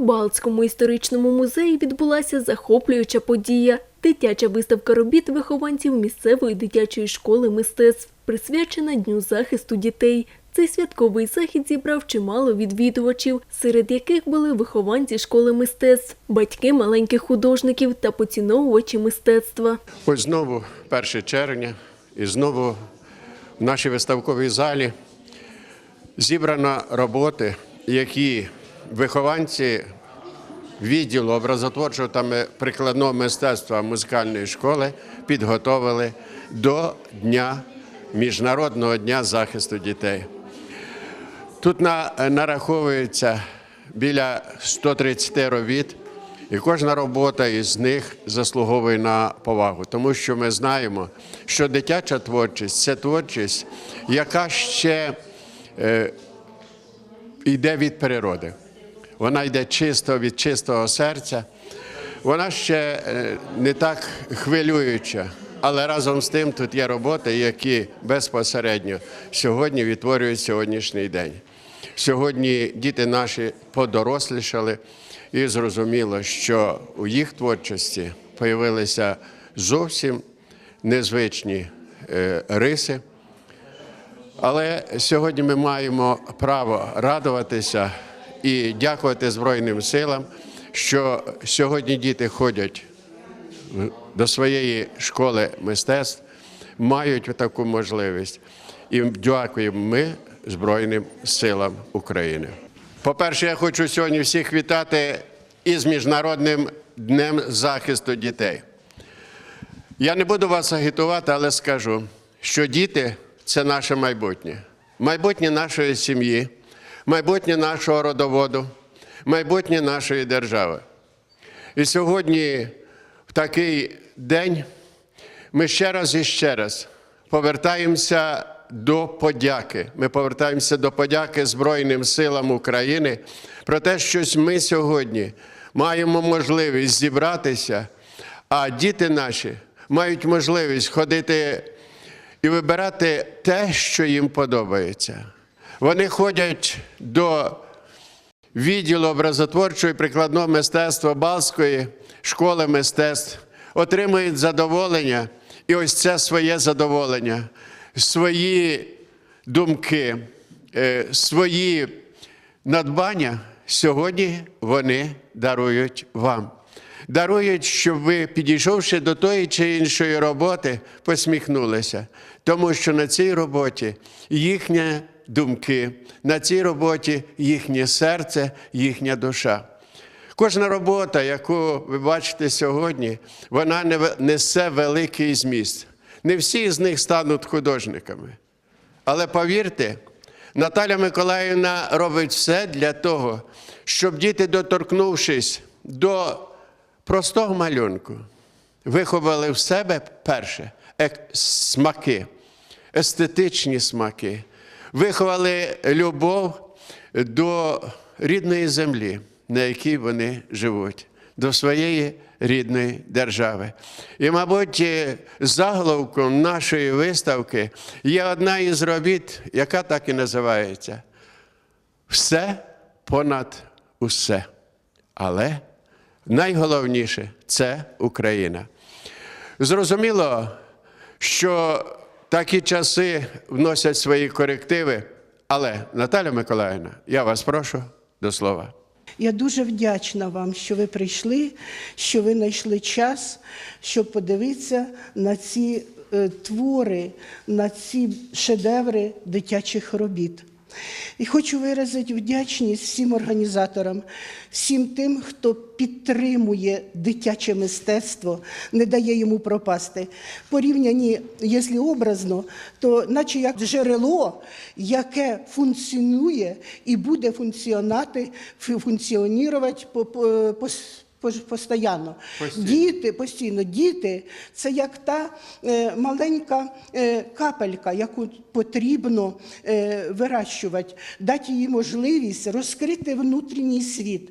Балтському історичному музеї відбулася захоплююча подія. Дитяча виставка робіт вихованців місцевої дитячої школи мистецтв, присвячена Дню захисту дітей. Цей святковий захід зібрав чимало відвідувачів, серед яких були вихованці школи мистецтв, батьки маленьких художників та поціновувачі мистецтва. Ось знову 1 червня, і знову в нашій виставковій залі зібрано роботи, які вихованці відділу образотворчого та прикладного мистецтва музикальної школи підготовили до Дня Міжнародного дня захисту дітей. Тут на, нараховується біля 130 робіт, і кожна робота із них заслуговує на повагу, тому що ми знаємо, що дитяча творчість це творчість, яка ще е, йде від природи. Вона йде чисто від чистого серця. Вона ще е, не так хвилююча, але разом з тим тут є роботи, які безпосередньо сьогодні відтворюють сьогоднішній день. Сьогодні діти наші подорослішали, і зрозуміло, що у їх творчості появилися зовсім незвичні е, риси. Але сьогодні ми маємо право радуватися і дякувати Збройним силам, що сьогодні діти ходять до своєї школи мистецтв, мають таку можливість. І дякуємо ми Збройним силам України. По-перше, я хочу сьогодні всіх вітати із Міжнародним днем захисту дітей. Я не буду вас агітувати, але скажу, що діти це наше майбутнє, майбутнє нашої сім'ї, майбутнє нашого родоводу, майбутнє нашої держави. І сьогодні, в такий день, ми ще раз і ще раз повертаємося до подяки. Ми повертаємося до подяки Збройним силам України про те, що ми сьогодні маємо можливість зібратися, а діти наші мають можливість ходити і вибирати те, що їм подобається. Вони ходять до відділу образотворчого і прикладного мистецтва Балської школи мистецтв, отримують задоволення, і ось це своє задоволення, свої думки, е, свої надбання сьогодні вони дарують вам. Дарують, щоб ви, підійшовши до тої чи іншої роботи, посміхнулися. Тому що на цій роботі їхні думки, на цій роботі їхнє серце, їхня душа. Кожна робота, яку ви бачите сьогодні, вона не- несе великий зміст. Не всі з них стануть художниками. Але повірте, Наталя Миколаївна робить все для того, щоб діти, доторкнувшись до простого малюнку, виховали в себе перше смаки, естетичні смаки, виховали любов до рідної землі, на якій вони живуть, до своєї рідної держави. І, мабуть, е, заголовком нашої виставки є одна із робіт, яка так і називається Все понад усе. Але найголовніше це Україна. Зрозуміло, що такі часи вносять свої корективи, але Наталя Миколаївна, я вас прошу до слова. Я дуже вдячна вам, що ви прийшли, що ви знайшли час, щоб подивитися на ці е, твори, на ці шедеври дитячих робіт. І хочу виразити вдячність всім організаторам, всім тим, хто підтримує дитяче мистецтво, не дає йому пропасти. Порівняні, якщо образно, то наче як джерело, яке функціонує і буде функціонати, функціонувати по, по, по, постійно. Постійно. Діти постійно, діти це як та е, маленька е, капелька, яку потрібно е, вирощувати, дати їй можливість розкрити внутрішній світ.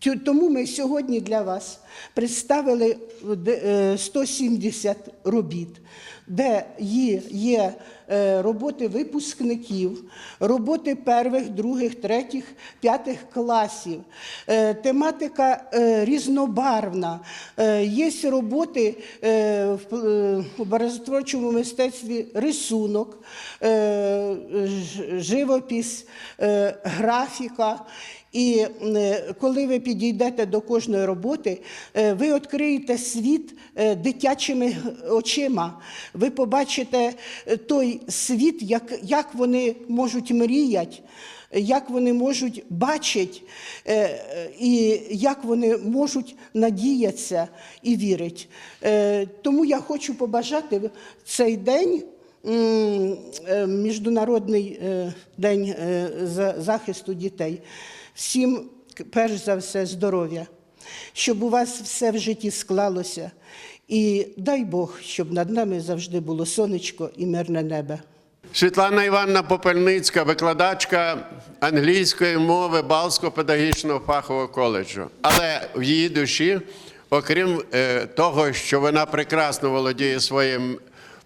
Тому ми сьогодні для вас представили е, 170 робіт, де є, е, роботи випускників, роботи перших, других, третіх, п'ятих класів. Е, Тематика е, різнобарвна. Е, Є роботи е, в е, образотворчому мистецтві рисунок, е, живопис, е, графіка. І е, коли ви підійдете до кожної роботи, е, ви відкриєте світ е, дитячими очима. Ви побачите той світ, як, як вони можуть мріяти, як вони можуть бачити, і як вони можуть надіятися і вірити. Тому я хочу побажати цей день. Міжнародний день захисту дітей. Всім, перш за все, здоров'я, щоб у вас все в житті склалося. І дай Бог, щоб над нами завжди було сонечко і мирне небо. Світлана Івановна Попельницька, викладачка англійської мови Балського педагогічного фахового коледжу. Але в її душі, окрім е, того, що вона прекрасно володіє своїм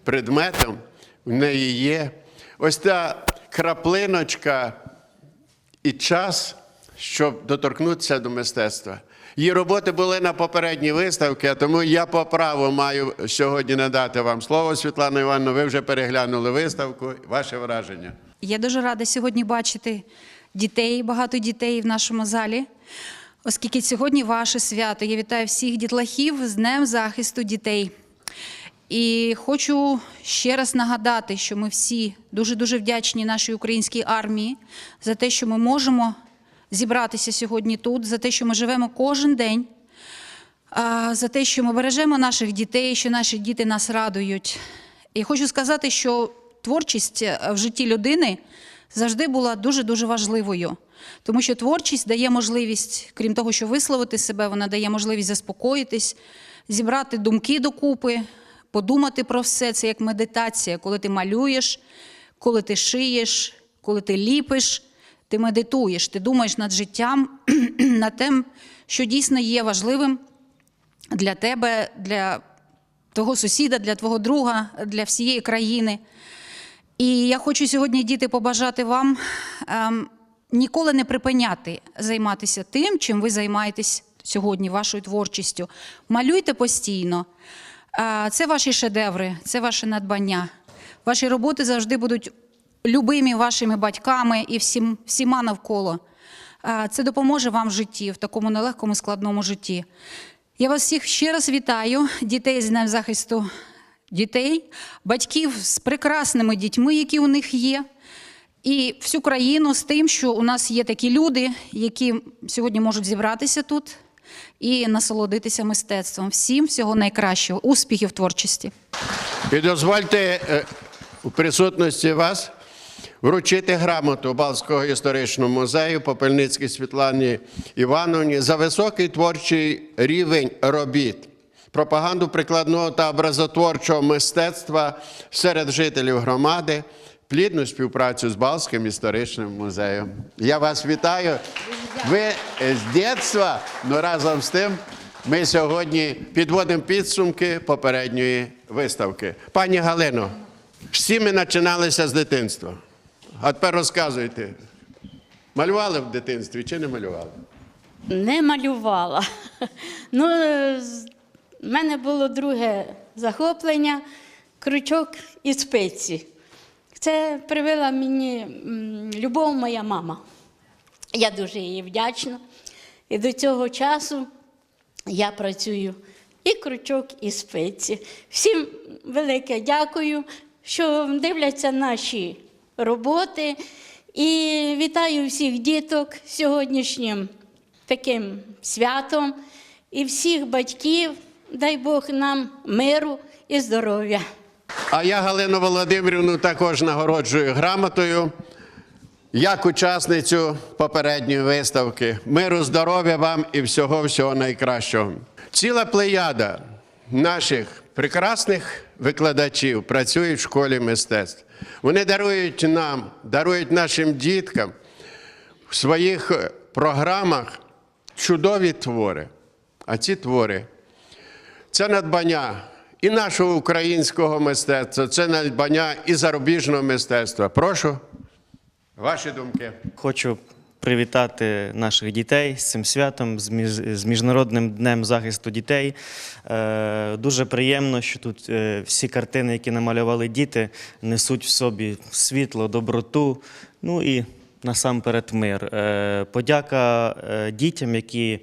предметом, в неї є ось та краплиночка і час, щоб доторкнутися до мистецтва. Її роботи були на попередній виставці, а тому я по праву маю сьогодні надати вам слово, Світлана Івановна. Ви вже переглянули виставку. Ваше враження. Я дуже рада сьогодні бачити дітей, багато дітей в нашому залі, оскільки сьогодні ваше свято. Я вітаю всіх дітлахів з Днем захисту дітей. І хочу ще раз нагадати, що ми всі дуже-дуже вдячні нашій українській армії за те, що ми можемо зібратися сьогодні тут, за те, що ми живемо кожен день, за те, що ми бережемо наших дітей, що наші діти нас радують. І хочу сказати, що творчість е, в житті людини завжди була дуже-дуже важливою, тому що творчість дає можливість, крім того, що висловити себе, вона дає можливість заспокоїтись, зібрати думки докупи, подумати про все це як медитація, коли ти малюєш, коли ти шиєш, коли ти ліпиш. Ти медитуєш, ти думаєш над життям, над тим, що дійсно є важливим для тебе, для твого сусіда, для твого друга, для всієї країни. І я хочу сьогодні, діти, побажати вам ем, ніколи не припиняти займатися тим, чим ви займаєтесь сьогодні, вашою творчістю. Малюйте постійно. Е, Це ваші шедеври, це ваше надбання. Ваші роботи завжди будуть любимі вашими батьками і всім, всіма навколо. Е, Це допоможе вам в житті, в такому нелегкому складному житті. Я вас всіх ще раз вітаю, дітей з Днем захисту дітей, батьків з прекрасними дітьми, які у них є, і всю країну з тим, що у нас є такі люди, які сьогодні можуть зібратися тут і насолодитися мистецтвом. Всім всього найкращого, успіхів творчості. І дозвольте е, у присутності вас вручити грамоту Балського історичного музею Попельницькій Світлані Івановні за високий творчий рівень робіт, пропаганду прикладного та образотворчого мистецтва серед жителів громади, плідну співпрацю з Балським історичним музеєм. Я вас вітаю. Ви з дитинства, але разом з тим ми сьогодні підводимо підсумки попередньої виставки. Пані Галино, всі ми починалися з дитинства. А тепер розказуйте, малювали в дитинстві чи не малювали? Не малювала. Ну, в мене було друге захоплення крючок і спиці. Це привела мені любов моя мама. Я дуже їй вдячна. І до цього часу я працюю і крючок, і спиці. Всім велике дякую, що дивляться наші роботи. І вітаю всіх діток сьогоднішнім таким святом і всіх батьків. Дай Бог нам миру і здоров'я. А я Галину Володимирівну також нагороджую грамотою як учасницю попередньої виставки. Миру, здоров'я вам і всього всього найкращого. Ціла плеяда наших прекрасних викладачів працює в школі мистецтв. Вони дарують нам, дарують нашим діткам в своїх е, програмах чудові твори. А ці твори це надбання і нашого українського мистецтва, це надбання і зарубіжного мистецтва. Прошу, ваші думки. Хочу привітати наших дітей з цим святом, з Міжнародним днем захисту дітей. Е, Дуже приємно, що тут е, всі картини, які намалювали діти, несуть в собі світло, доброту, ну і насамперед мир. Е, Подяка дітям, які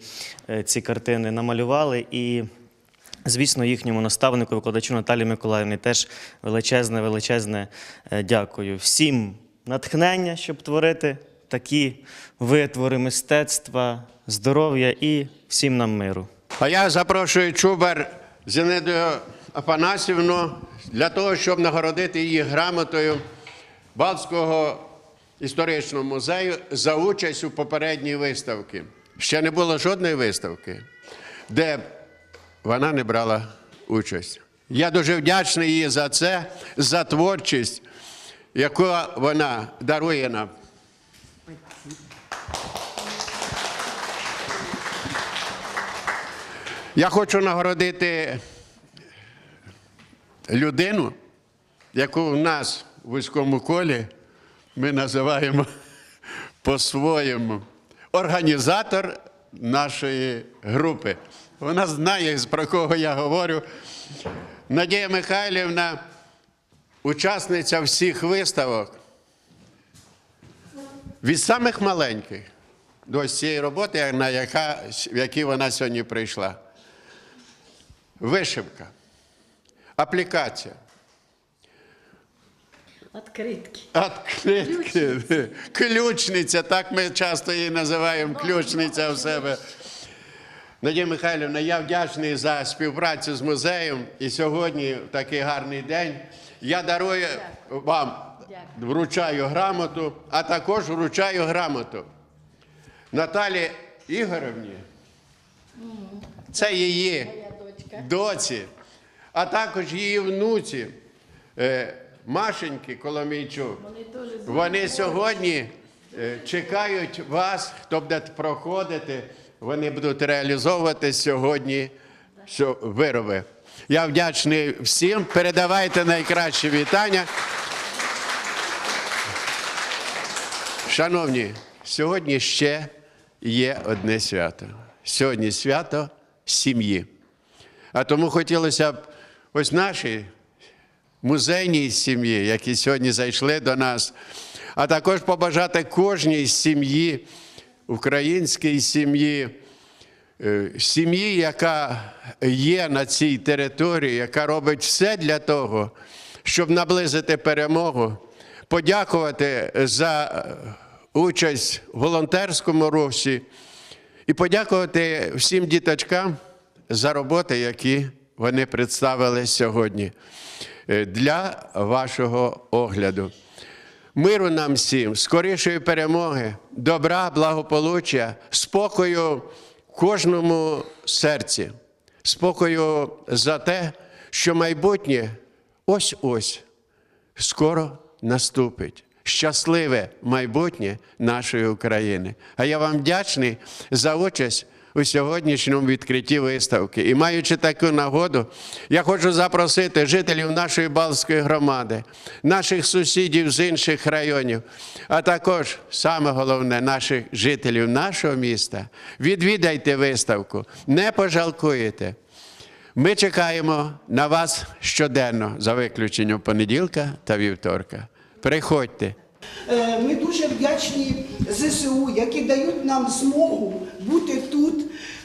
ці картини намалювали. і Звісно, їхньому наставнику, викладачу Наталі Миколаївні теж величезне, величезне дякую. Всім натхнення, щоб творити такі витвори мистецтва, здоров'я і всім нам миру. А я запрошую Чубар Зінедію Афанасівну для того, щоб нагородити її грамотою Балтського історичного музею за участь у попередній виставці. Ще не було жодної виставки, де вона не брала участь. Я дуже вдячний їй за це, за творчість, яку вона дарує нам. Я хочу нагородити людину, яку в нас у вузькому колі ми називаємо по-своєму організатор нашої групи. Вона знає, про кого я говорю. Надія Михайлівна, учасниця всіх виставок від самих маленьких до ось цієї роботи, на яка, в якій вона сьогодні прийшла. Вишивка, аплікація, Откритки. Откритки, ключниця, так ми часто її називаємо ключниця в себе. Надія Михайлівна, я вдячний за співпрацю з музеєм. І сьогодні, в такий гарний день, я дарую вам, вручаю грамоту, а також вручаю грамоту Наталі Ігоревні. Це її доці, а також її внуці е, Машеньки Коломійчук. Вони сьогодні е, чекають вас, хто буде проходити. Вони будуть реалізовувати сьогодні вироби. Я вдячний всім. Передавайте найкращі вітання. Шановні, сьогодні ще є одне свято. Сьогодні свято сім'ї. А тому хотілося б ось нашій музейній сім'ї, які сьогодні зайшли до нас, а також побажати кожній сім'ї, українській сім'ї, е, сім'ї, яка є на цій території, яка робить все для того, щоб наблизити перемогу, подякувати за участь в волонтерському русі і подякувати всім діточкам за роботи, які вони представили сьогодні е, для вашого огляду. Миру нам всім, скорішої перемоги, добра, благополуччя, спокою кожному серці, спокою за те, що майбутнє ось-ось скоро наступить. Щасливе майбутнє нашої України. А я вам вдячний за участь у сьогоднішньому відкритті виставки. І маючи таку нагоду, я хочу запросити жителів нашої Балтської громади, наших сусідів з інших районів, а також саме головне наших жителів нашого міста. Відвідайте виставку, не пожалкуєте. Ми чекаємо на вас щоденно, за виключенням понеділка та вівторка. Приходьте. Е, Ми дуже вдячні ЗСУ, які дають нам змогу бути тут,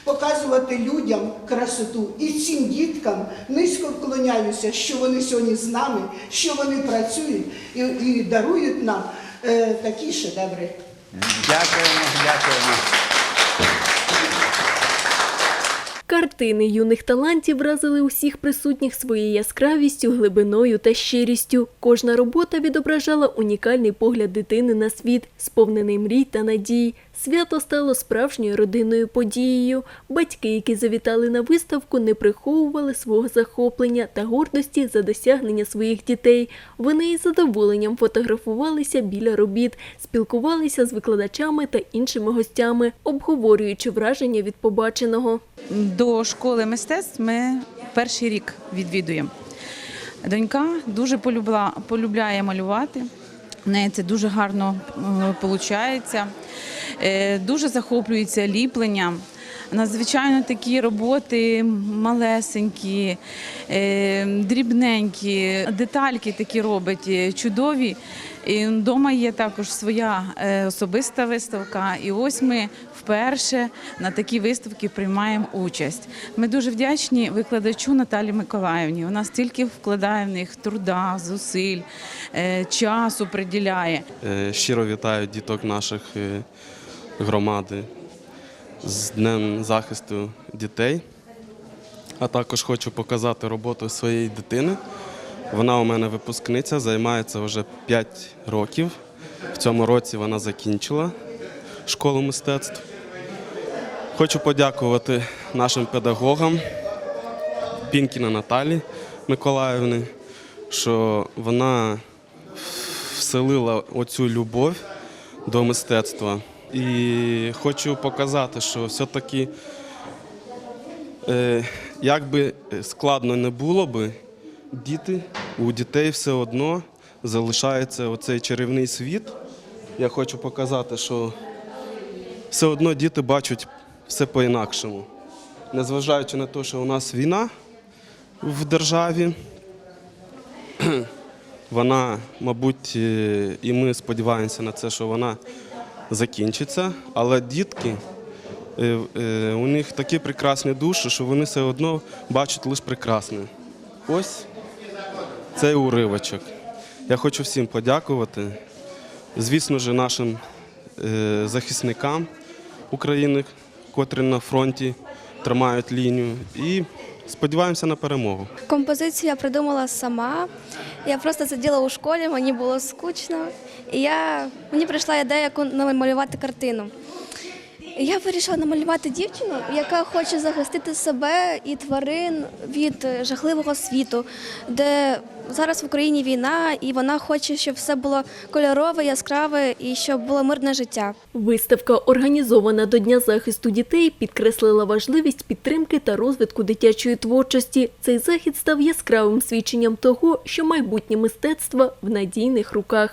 показувати людям красоту. І цим діткам низько вклоняюся, що вони сьогодні з нами, що вони працюють і, і дарують нам е, такі шедеври. Дякуємо, дякуємо. Картини юних талантів вразили усіх присутніх своєю яскравістю, глибиною та щирістю. Кожна робота відображала унікальний погляд дитини на світ, сповнений мрій та надій. Свято стало справжньою родинною подією. Батьки, які завітали на виставку, не приховували свого захоплення та гордості за досягнення своїх дітей. Вони із задоволенням фотографувалися біля робіт, спілкувалися з викладачами та іншими гостями, обговорюючи враження від побаченого. До школи мистецтв ми перший рік відвідуємо. Донька дуже полюбла, полюбляє малювати. В неї це дуже гарно виходить. Дуже захоплюється ліпленням. Надзвичайно такі роботи малесенькі, е, дрібненькі, детальки такі робить, е, чудові. І вдома є також своя е, особиста виставка. І ось ми вперше на такі виставки приймаємо участь. Ми дуже вдячні викладачу Наталі Миколаївні. Вона стільки вкладає в них труда, зусиль, е, часу приділяє. Е, Щиро вітаю діток наших громади з Днем захисту дітей. А також хочу показати роботу своєї дитини. Вона у мене випускниця, займається вже 5 років. В цьому році вона закінчила школу мистецтв. Хочу подякувати нашим педагогам Пінкіна Наталі Миколаївни, що вона вселила оцю любов до мистецтва. І хочу показати, що все-таки, е, як би складно не було би, діти, у дітей все одно залишається оцей чарівний світ. Я хочу показати, що все одно діти бачать все по-інакшому. Незважаючи на те, що у нас війна в державі, вона, мабуть, е, і ми сподіваємося на це, що вона закінчиться. Але дітки, е, е, у них такі прекрасні душі, що вони все одно бачать лише прекрасне. Ось цей уривочок. Я хочу всім подякувати. Звісно ж, нашим е, захисникам України, котрі на фронті тримають лінію. І сподіваємося на перемогу. Композицію я придумала сама. Я просто сиділа у школі, мені було скучно, і я, мені прийшла ідея яку намалювати картину. Я вирішила намалювати дівчину, яка хоче захистити себе і тварин від е, жахливого світу, де зараз в Україні війна, і вона хоче, щоб все було кольорове, яскраве і щоб було мирне життя. Виставка, організована до Дня захисту дітей, підкреслила важливість підтримки та розвитку дитячої творчості. Цей захід став яскравим свідченням того, що майбутнє мистецтва в надійних руках.